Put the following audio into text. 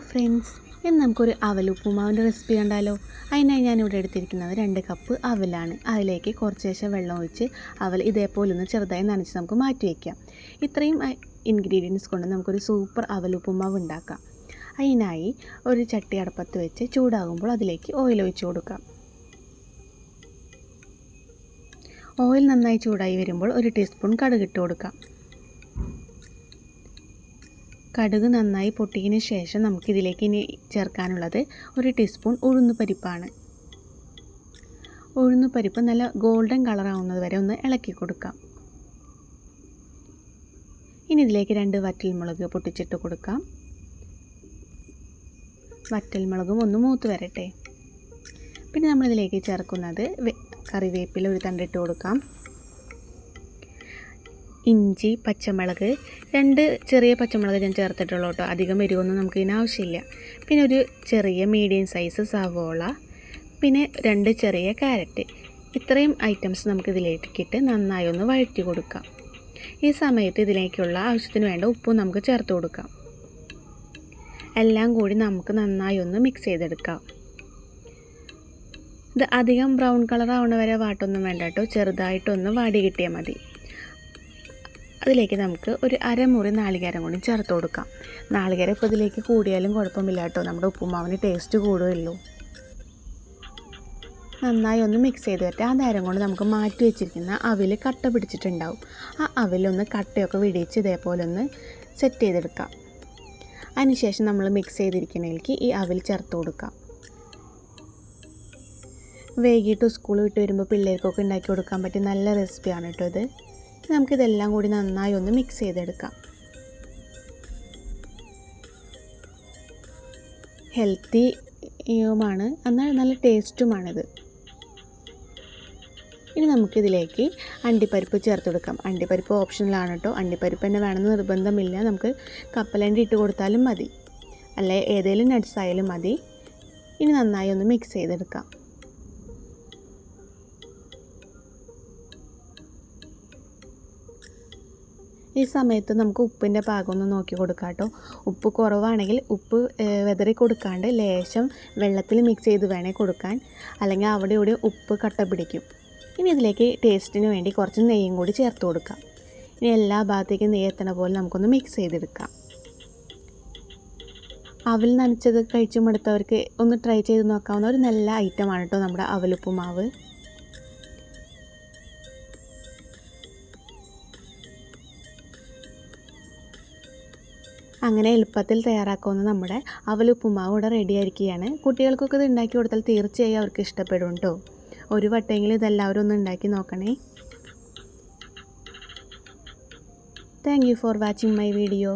Friends ഇന്ന് നമുക്കൊരു അവൽ ഉപ്പുമാവിന്റെ റെസിപ്പി കണ്ടാലോ? അതിനായി ഞാനിവിടെ എടുത്തിരിക്കുന്നത് രണ്ട് കപ്പ് അവലാണ്. അതിലേക്ക് കുറച്ച് ശേഷം വെള്ളം ഒഴിച്ച് അവൽ ഇതേപോലെ ഒന്ന് ചെറുതായി നനച്ച് നമുക്ക് മാറ്റി വയ്ക്കാം ഇത്രയും ഇൻഗ്രീഡിയൻസ് കൊണ്ട് നമുക്കൊരു സൂപ്പർ അവൽ ഉപ്പുമാവ് ഉണ്ടാക്കാം. അതിനായി ഒരു ചട്ടി അടപ്പത്ത് വെച്ച് ചൂടാകുമ്പോൾ അതിലേക്ക് ഓയിൽ ഒഴിച്ച് കൊടുക്കാം. ഓയിൽ നന്നായി ചൂടായി വരുമ്പോൾ ഒരു ടീസ്പൂൺ കടുക് ഇട്ട് കൊടുക്കാം. കടുക് നന്നായി പൊട്ടിയതിന് ശേഷം നമുക്കിതിലേക്ക് ഇനി ചേർക്കാനുള്ളത് ഒരു ടീസ്പൂൺ ഉഴുന്ന് പരിപ്പാണ്. ഉഴുന്ന് പരിപ്പ് നല്ല ഗോൾഡൻ കളറാവുന്നത് വരെ ഒന്ന് ഇളക്കി കൊടുക്കാം. ഇനി ഇതിലേക്ക് രണ്ട് വറ്റൽമുളക് പൊട്ടിച്ചിട്ട് കൊടുക്കാം. വറ്റൽമുളകും ഒന്ന് മൂത്ത് വരട്ടെ. പിന്നെ നമ്മളിതിലേക്ക് ചേർക്കുന്നത് കറിവേപ്പില ഒരു തണ്ടിട്ട് കൊടുക്കാം. ഇഞ്ചി പച്ചമുളക് രണ്ട് ചെറിയ പച്ചമുളക് ഞാൻ ചേർത്തിട്ടുള്ളൂ കേട്ടോ. അധികം എരിവൊന്നും നമുക്ക് ഇതിന് ആവശ്യമില്ല. പിന്നെ ഒരു ചെറിയ മീഡിയം സൈസ് സവോള പിന്നെ രണ്ട് ചെറിയ ക്യാരറ്റ് ഇത്രയും ഐറ്റംസ് നമുക്ക് ഇതിലേക്കിട്ട് നന്നായി ഒന്ന് വഴറ്റി കൊടുക്കാം. ഈ സമയത്ത് ഇതിലേക്കുള്ള ആവശ്യത്തിന് വേണ്ട ഉപ്പും നമുക്ക് ചേർത്ത് കൊടുക്കാം. എല്ലാം കൂടി നമുക്ക് നന്നായി ഒന്ന് മിക്സ് ചെയ്തെടുക്കാം. ഇത് അധികം ബ്രൗൺ കളർ ആവണ വരെ വാട്ടൊന്നും വേണ്ട കേട്ടോ. ചെറുതായിട്ടൊന്ന് വാടി കിട്ടിയാൽ മതി. അതിലേക്ക് നമുക്ക് ഒരു അരമുറി നാളികേരം കൂടി ചേർത്ത് കൊടുക്കാം. നാളികേരം ഇപ്പോൾ ഇതിലേക്ക് കൂടിയാലും കുഴപ്പമില്ല കേട്ടോ. നമ്മുടെ ഉപ്പുമാവിന് ടേസ്റ്റ് കൂടുകയുള്ളൂ. നന്നായി ഒന്ന് മിക്സ് ചെയ്ത് വരട്ടെ ആ നേരം കൊണ്ട് നമുക്ക് മാറ്റി വെച്ചിരിക്കുന്ന അവിൽ കട്ട പിടിച്ചിട്ടുണ്ടാവും. ആ അവിലൊന്ന് കട്ടയൊക്കെ വിടിച്ച് ഇതേപോലെ ഒന്ന് സെറ്റ് ചെയ്തെടുക്കാം. അതിനുശേഷം നമ്മൾ മിക്സ് ചെയ്തിരിക്കുന്നതിലേക്ക് ഈ അവിൽ ചേർത്ത് കൊടുക്കാം. വൈകിട്ട് സ്കൂൾ വിട്ട് വരുമ്പോൾ പിള്ളേർക്കൊക്കെ ഉണ്ടാക്കി കൊടുക്കാൻ പറ്റിയ നല്ല റെസിപ്പിയാണ് കേട്ടോ ഇത്. നമുക്കിതെല്ലാം കൂടി നന്നായി ഒന്ന് മിക്സ് ചെയ്തെടുക്കാം. ഹെൽത്തി ഹെൽത്തിയുമാണ് എന്നാൽ നല്ല ടേസ്റ്റുമാണിത് ഇനി നമുക്കിതിലേക്ക് അണ്ടിപ്പരിപ്പ് ചേർത്ത് കൊടുക്കാം. അണ്ടിപ്പരിപ്പ് ഓപ്ഷനിലാണ് കേട്ടോ അണ്ടിപ്പരിപ്പ് തന്നെ വേണമെന്ന് നിർബന്ധമില്ല. നമുക്ക് കപ്പലണ്ടി ഇട്ട് കൊടുത്താലും മതി. അല്ലെ ഏതെങ്കിലും നട്ട്സ് ആയാലും മതി. ഇനി നന്നായി ഒന്ന് മിക്സ് ചെയ്തെടുക്കാം. ഈ സമയത്ത് നമുക്ക് ഉപ്പിന്റെ പാകം ഒന്ന് നോക്കി കൊടുക്കാം കേട്ടോ. ഉപ്പ് കുറവാണെങ്കിൽ ഉപ്പ് വെതറി കൊടുക്കാണ്ട് ലേശം വെള്ളത്തിൽ മിക്സ് ചെയ്ത് വേണേൽ കൊടുക്കാൻ. അല്ലെങ്കിൽ അവിടെ ഇവിടെ ഉപ്പ് കട്ട പിടിക്കും. ഇനി ഇതിലേക്ക് ടേസ്റ്റിന് വേണ്ടി കുറച്ച് നെയ്യും കൂടി ചേർത്ത് കൊടുക്കാം. ഇനി എല്ലാ ഭാഗത്തേക്കും നെയ്യ് എത്തണ പോലെ നമുക്കൊന്ന് മിക്സ് ചെയ്തെടുക്കാം. അവൽ നനച്ചത് കഴിച്ചു മടുത്തവർക്ക് ഒന്ന് ട്രൈ ചെയ്ത് നോക്കാവുന്ന ഒരു നല്ല ഐറ്റമാണ് കേട്ടോ നമ്മുടെ അവലുപ്പുമാവ്. അങ്ങനെ എളുപ്പത്തിൽ തയ്യാറാക്കുന്ന നമ്മുടെ അവലുപ്പുമാവ് ഇവിടെ റെഡി ആയിരിക്കുകയാണ് കുട്ടികൾക്കൊക്കെ ഇത് ഉണ്ടാക്കി കൊടുത്താൽ തീർച്ചയായും അവർക്ക് ഇഷ്ടപ്പെടും കേട്ടോ ഒരു വട്ടമെങ്കിലും ഇതെല്ലാവരും ഒന്ന് ഉണ്ടാക്കി നോക്കണേ. Thank you for watching my video